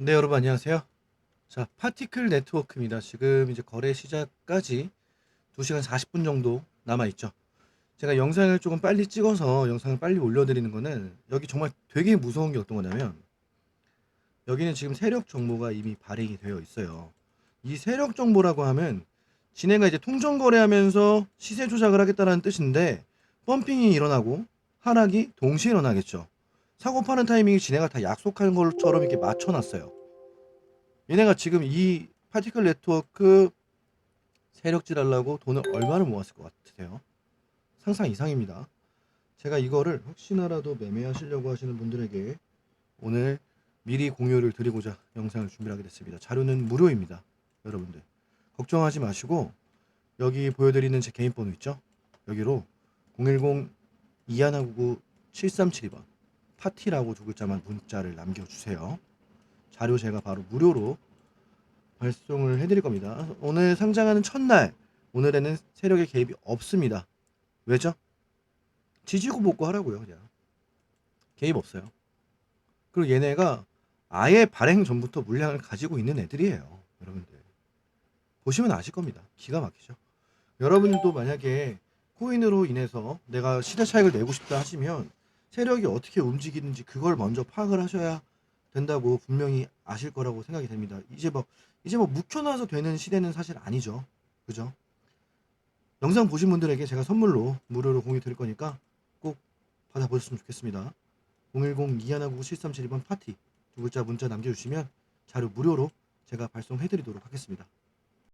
네, 여러분 안녕하세요. 자, 파티클 네트워크입니다. 지금 이제 거래 시작까지 2시간 40분 정도 남아 있죠. 제가 영상을 조금 빨리 찍어서 영상을 빨리 올려드리는 거는 여기 정말 되게 무서운 게 어떤 거냐면 여기는 지금 세력 정보가 이미 발행이 되어 있어요. 이 세력 정보라고 하면 지네가 이제 통정 거래하면서 시세 조작을 하겠다라는 뜻인데 펌핑이 일어나고 하락이 동시에 일어나겠죠. 사고 파는 타이밍이 지네가 다 약속한 것처럼 이렇게 맞춰놨어요. 얘네가 지금 이 파티클 네트워크 세력질 하려고 돈을 얼마나 모았을 것 같으세요? 상상 이상입니다. 제가 이거를 혹시나라도 매매하시려고 하시는 분들에게 오늘 미리 공유를 드리고자 영상을 준비하게 됐습니다. 자료는 무료입니다. 여러분들. 걱정하지 마시고 여기 보여드리는 제 개인 번호 있죠? 여기로 010 2199 7372번 파티라고 두 글자만 문자를 남겨주세요. 자료 제가 바로 무료로 발송을 해드릴 겁니다. 오늘 상장하는 첫날 오늘에는 세력의 개입이 없습니다. 왜죠? 지지고 볶고 하라고요 그냥 개입 없어요. 그리고 얘네가 아예 발행 전부터 물량을 가지고 있는 애들이에요. 여러분들 보시면 아실 겁니다. 기가 막히죠. 여러분들도 만약에 코인으로 인해서 내가 시대 차익을 내고 싶다 하시면 세력이 어떻게 움직이는지 그걸 먼저 파악을 하셔야 된다고 분명히 아실 거라고 생각이 됩니다. 이제 뭐 이제 뭐 묵혀놔서 되는 시대는 사실 아니죠. 그죠? 영상 보신 분들에게 제가 선물로 무료로 공유 드릴 거니까 꼭 받아보셨으면 좋겠습니다. 010-2199-7372번 파티 두 글자 문자 남겨주시면 자료 무료로 제가 발송해드리도록 하겠습니다.